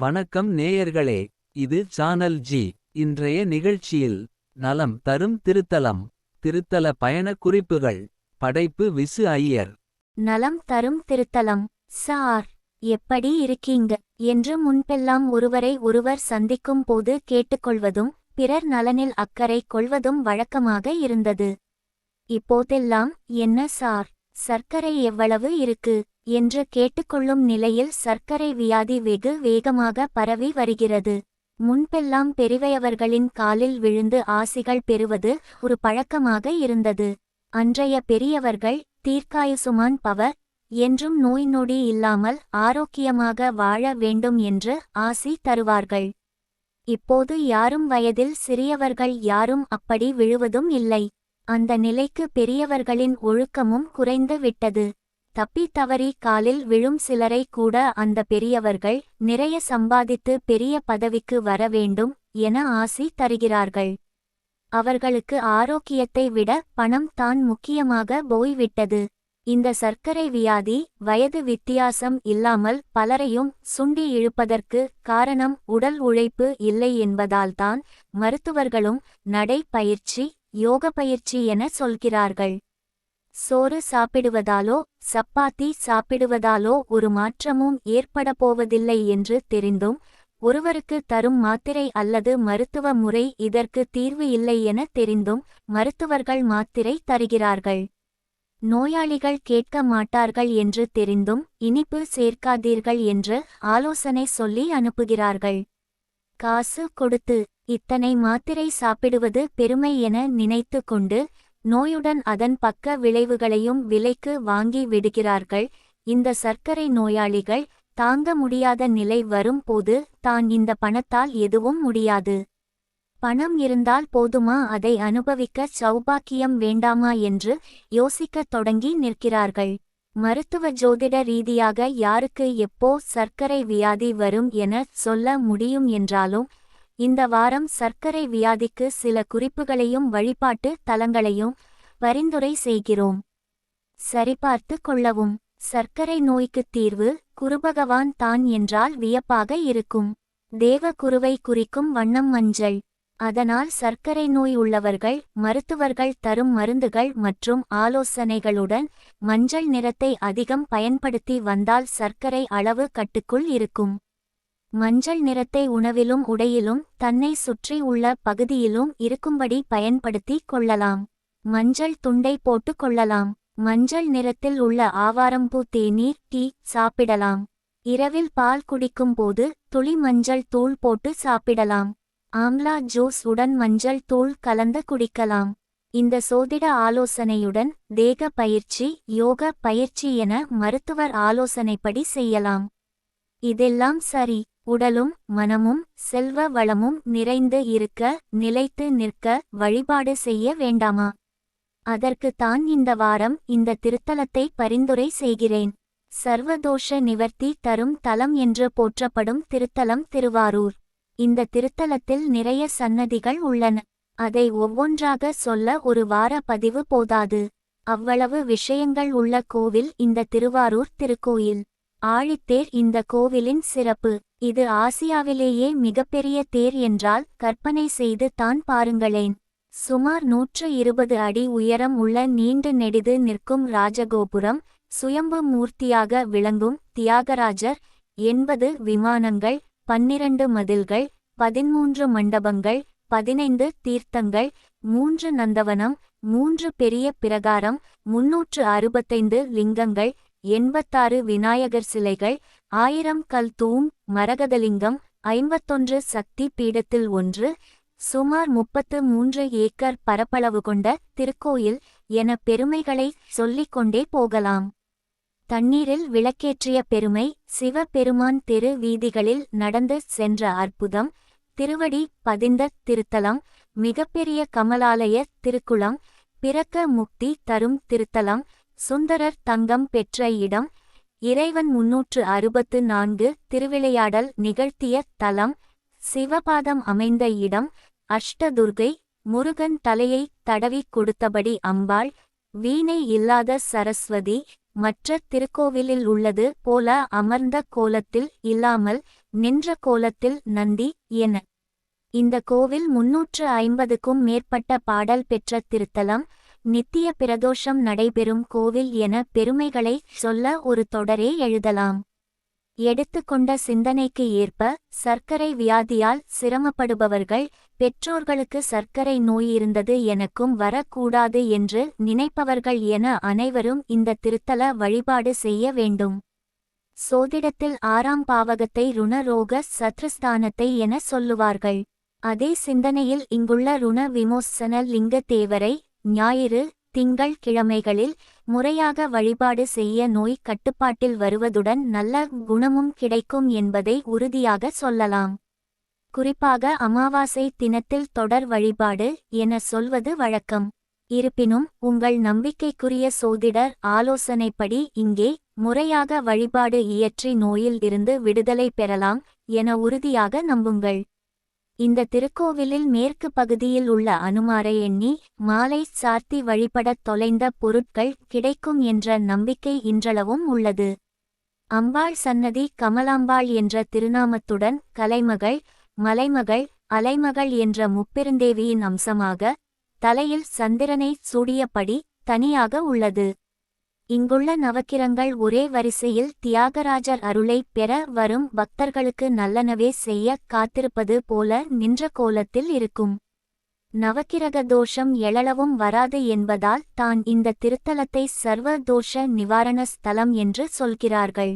வணக்கம் நேயர்களே இது சானல் ஜி இன்றைய நிகழ்ச்சியில் நலம் தரும் திருத்தலம் திருத்தல பயணக் குறிப்புகள் படைப்பு விசு ஐயர். நலம் தரும் திருத்தலம் சார் எப்படி இருக்கீங்க? என்று முன்பெல்லாம் ஒருவரை ஒருவர் சந்திக்கும் போது கேட்டுக்கொள்வதும் பிறர் நலனில் அக்கறை கொள்வதும் வழக்கமாக இருந்தது. இப்போதெல்லாம் என்ன சார்? சர்க்கரை எவ்வளவு இருக்கு? என்று கேட்டுக்கொள்ளும் நிலையில் சர்க்கரை வியாதி வெகு வேகமாக பரவி வருகிறது. முன்பெல்லாம் பெரியவர்களின் காலில் விழுந்து ஆசிகள் பெறுவது ஒரு பழக்கமாக இருந்தது. அன்றைய பெரியவர்கள் தீர்க்காயுசுமான் பவர் என்றும் நோய் நொடி இல்லாமல் ஆரோக்கியமாக வாழ வேண்டும் என்று ஆசி தருவார்கள். இப்போது யாரும் வயதில் சிறியவர்கள் யாரும் அப்படி விழுவதும் இல்லை. அந்த நிலைக்கு பெரியவர்களின் ஒழுக்கமும் குறைந்து விட்டது. தப்பி தவறி காலில் விழும் சிலரை கூட அந்த பெரியவர்கள் நிறைய சம்பாதித்து பெரிய பதவிக்கு வர வேண்டும் என ஆசி தருகிறார்கள். அவர்களுக்கு ஆரோக்கியத்தை விட பணம் தான் முக்கியமாக போய்விட்டது. இந்த சர்க்கரை வியாதி வயது வித்தியாசம் இல்லாமல் பலரையும் சுண்டி இழுப்பதற்கு காரணம் உடல் உழைப்பு இல்லை என்பதால்தான் மருத்துவர்களும் நடை பயிற்சி யோக பயிற்சி என சொல்கிறார்கள். சோறு சாப்பிடுவதாலோ சப்பாத்தி சாப்பிடுவதாலோ ஒரு மாற்றமும் ஏற்பட போவதில்லை என்று தெரிந்தும் ஒருவருக்கு தரும் மாத்திரை அல்லது மருத்துவ முறை இதற்கு தீர்வு இல்லை என தெரிந்தும் மருத்துவர்கள் மாத்திரை தருகிறார்கள். நோயாளிகள் கேட்க மாட்டார்கள் என்று தெரிந்தும் இனிப்பு சேர்க்காதீர்கள் என்று ஆலோசனை சொல்லி அனுப்புகிறார்கள். காசு கொடுத்து இத்தனை மாத்திரை சாப்பிடுவது பெருமை என நினைத்து கொண்டு நோயுடன் அதன் பக்க விளைவுகளையும் விலைக்கு வாங்கி விடுகிறார்கள். இந்த சர்க்கரை நோயாளிகள் தாங்க முடியாத நிலை வரும் போது தான் இந்த பணத்தால் எதுவும் முடியாது. பணம் இருந்தால் போதுமா? அதை அனுபவிக்க சௌபாக்கியம் வேண்டாமா என்று யோசிக்கத் தொடங்கி நிற்கிறார்கள். மருத்துவ ஜோதிட ரீதியாக யாருக்கு எப்போ சர்க்கரை வியாதி வரும் என சொல்ல முடியும் என்றாலும் இந்த வாரம் சர்க்கரை வியாதிக்கு சில குறிப்புகளையும் வழிபாட்டு தலங்களையும் பரிந்துரை செய்கிறோம். சரிபார்த்து கொள்ளவும். சர்க்கரை நோய்க்குத் தீர்வு குருபகவான் தான் என்றால் வியப்பாக இருக்கும். தேவ குருவை குறிக்கும் வண்ணம் மஞ்சள். அதனால் சர்க்கரை நோய் உள்ளவர்கள் மருத்துவர்கள் தரும் மருந்துகள் மற்றும் ஆலோசனைகளுடன் மஞ்சள் நிறத்தை அதிகம் பயன்படுத்தி வந்தால் சர்க்கரை அளவு கட்டுக்குள் இருக்கும். மஞ்சள் நிறத்தை உணவிலும் உடையிலும் தன்னை சுற்றி உள்ள பகுதியிலும் இருக்கும்படி பயன்படுத்தி கொள்ளலாம். மஞ்சள் துண்டை போட்டு கொள்ளலாம். மஞ்சள் நிறத்தில் உள்ள ஆவாரம்பூ தேநீர் டீ சாப்பிடலாம். இரவில் பால் குடிக்கும் போது துளி மஞ்சள் தூள் போட்டு சாப்பிடலாம். ஆம்லா ஜூஸ் உடன் மஞ்சள் தூள் கலந்து குடிக்கலாம். இந்த சோதிட ஆலோசனையுடன் தேக பயிற்சி யோக பயிற்சி என மருத்துவர் ஆலோசனைப்படி செய்யலாம். இதெல்லாம் சரி. உடலும் மனமும் செல்வ வளமும் நிறைந்து இருக்க நிலைத்து நிற்க வழிபாடு செய்ய வேண்டாமா? அதற்கு தான் இந்த வாரம் இந்த திருத்தலத்தை பரிந்துரை செய்கிறேன். சர்வதோஷ நிவர்த்தி தரும் தலம் என்று போற்றப்படும் திருத்தலம் திருவாரூர். இந்த திருத்தலத்தில் நிறைய சன்னதிகள் உள்ளன. அதை ஒவ்வொன்றாக சொல்ல ஒரு வார பதிவு போதாது. அவ்வளவு விஷயங்கள் உள்ள கோவில் இந்த திருவாரூர் திருக்கோயில். ஆழித்தேர் இந்த கோவிலின் சிறப்பு. இது ஆசியாவிலேயே மிகப்பெரிய தேர் என்றால் கற்பனை செய்து தான் பாருங்களேன். சுமார் நூற்று இருபது அடி உயரம் உள்ள நீண்டு நெடிது நிற்கும் ராஜகோபுரம் சுயம்பு மூர்த்தியாக விளங்கும் தியாகராஜர் எண்பது விமானங்கள் பன்னிரண்டு மதில்கள் பதிமூன்று மண்டபங்கள் பதினைந்து தீர்த்தங்கள் மூன்று நந்தவனம் மூன்று பெரிய பிரகாரம் முன்னூற்று அறுபத்தைந்து லிங்கங்கள் எண்பத்தாறு விநாயகர் சிலைகள் ஆயிரம் கல் தூண் மரகதலிங்கம் ஐம்பத்தொன்று சக்தி பீடத்தில் ஒன்று சுமார் முப்பத்து மூன்று ஏக்கர் பரப்பளவு கொண்ட திருக்கோயில் என பெருமைகளை சொல்லிக்கொண்டே போகலாம். தண்ணீரில் விளக்கேற்றிய பெருமை சிவபெருமான் தெரு வீதிகளில் நடந்து சென்ற அற்புதம் திருவடி பதிந்த திருத்தலம் மிகப்பெரிய கமலாலய திருக்குளம் பிறக்க முக்தி தரும் திருத்தலம் சுந்தரர் தங்கம் பெற்ற இடம் இறைவன் முன்னூற்று அறுபத்து நான்கு திருவிளையாடல் நிகழ்த்திய தலம் சிவபாதம் அமைந்த இடம் அஷ்டதுர்கை முருகன் தலையை தடவிக் கொடுத்தபடி அம்பாள் வீணை இல்லாத சரஸ்வதி மற்ற திருக்கோவிலில் உள்ளது போல அமர்ந்த கோலத்தில் இல்லாமல் நின்ற கோலத்தில் நந்தி என. இந்த கோவில் முன்னூற்று ஐம்பதுக்கும் மேற்பட்ட பாடல் பெற்ற திருத்தலம் நித்திய பிரதோஷம் நடைபெறும் கோவில் என பெருமைகளை சொல்ல ஒரு தொடரே எழுதலாம். எடுத்துக்கொண்ட சிந்தனைக்கு ஏற்ப சர்க்கரை வியாதியால் சிரமப்படுபவர்கள் பெற்றோர்களுக்கு சர்க்கரை நோய் இருந்தது எனக்கும் வரக்கூடாது என்று நினைப்பவர்கள் என அனைவரும் இந்த திருத்தல வழிபாடு செய்ய வேண்டும். சோதிடத்தில் ஆறாம் பாவகத்தை ருணரோக சத்ருஸ்தானத்தை என சொல்லுவார்கள். அதே சிந்தனையில் இங்குள்ள ருண விமோசன லிங்க தேவரை ஞாயிறு திங்கள் கிழமைகளில் முறையாக வழிபாடு செய்ய நோய் கட்டுப்பாட்டில் வருவதுடன் நல்ல குணமும் கிடைக்கும் என்பதை உறுதியாக சொல்லலாம். குறிப்பாக அமாவாசை தினத்தில் தொடர் வழிபாடு என சொல்வது வழக்கம். இருப்பினும் உங்கள் நம்பிக்கைக்குரிய சோதிடர் ஆலோசனைப்படி இங்கே முறையாக வழிபாடு இயற்றி நோயில் இருந்து விடுதலை பெறலாம் என உறுதியாக நம்புங்கள். இந்த திருக்கோவிலில் மேற்கு பகுதியில் உள்ள அனுமாரை எண்ணி மாலை சார்த்தி வழிபடத் தொலைந்த பொருட்கள் கிடைக்கும் என்ற நம்பிக்கை இன்றளவும் உள்ளது. அம்பாள் சன்னதி கமலாம்பாள் என்ற திருநாமத்துடன் கலைமகள் மலைமகள் அலைமகள் என்ற முப்பெருந்தேவியின் அம்சமாக தலையில் சந்திரனை சூடியபடி தனியாக உள்ளது. இங்குள்ள நவக்கிரங்கள் ஒரே வரிசையில் தியாகராஜர் அருளை பெற வரும் பக்தர்களுக்கு நல்லனவே செய்ய காத்திருப்பது போல நின்ற கோலத்தில் இருக்கும். நவக்கிரக தோஷம் எழளவும் வராது என்பதால் தான் இந்த திருத்தலத்தை சர்வ தோஷ நிவாரண ஸ்தலம் என்று சொல்கிறார்கள்.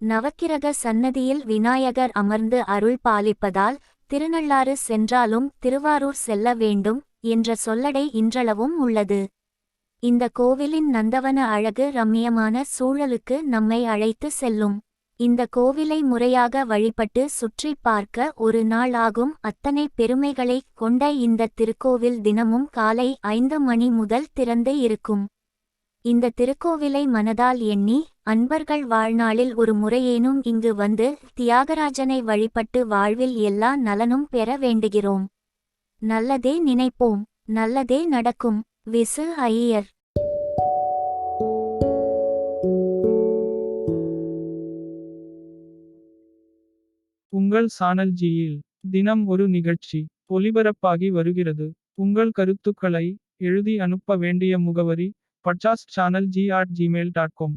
நவக்கிரக சன்னதியில் விநாயகர் அமர்ந்து அருள் பாலிப்பதால் திருநள்ளாறு சென்றாலும் திருவாரூர் செல்ல வேண்டும் என்ற சொல்லடை இன்றளவும் உள்ளது. இந்த கோவிலின் நந்தவன அழகு ரம்மியமான சூழலுக்கு நம்மை அழைத்து செல்லும். இந்த கோவிலை முறையாக வழிபட்டு சுற்றி பார்க்க ஒரு நாள் ஆகும். அத்தனை பெருமைகளை கொண்ட இந்த திருக்கோவில் தினமும் காலை ஐந்து மணி முதல் திறந்து இருக்கும். இந்த திருக்கோவிலை மனதால் எண்ணி அன்பர்கள் வாழ்நாளில் ஒரு முறையேனும் இங்கு வந்து தியாகராஜனை வழிபட்டு வாழ்வில் எல்லா நலனும் பெற வேண்டுகிறோம். நல்லதே நினைப்போம். நல்லதே நடக்கும். விசு ஐயர். உங்கள் சானல் ஜியில் தினம் ஒரு நிகழ்ச்சி ஒலிபரப்பாகி வருகிறது. உங்கள் கருத்துக்களை எழுதி அனுப்ப வேண்டிய முகவரி பட்சாஸ் channel G at Gmail dot com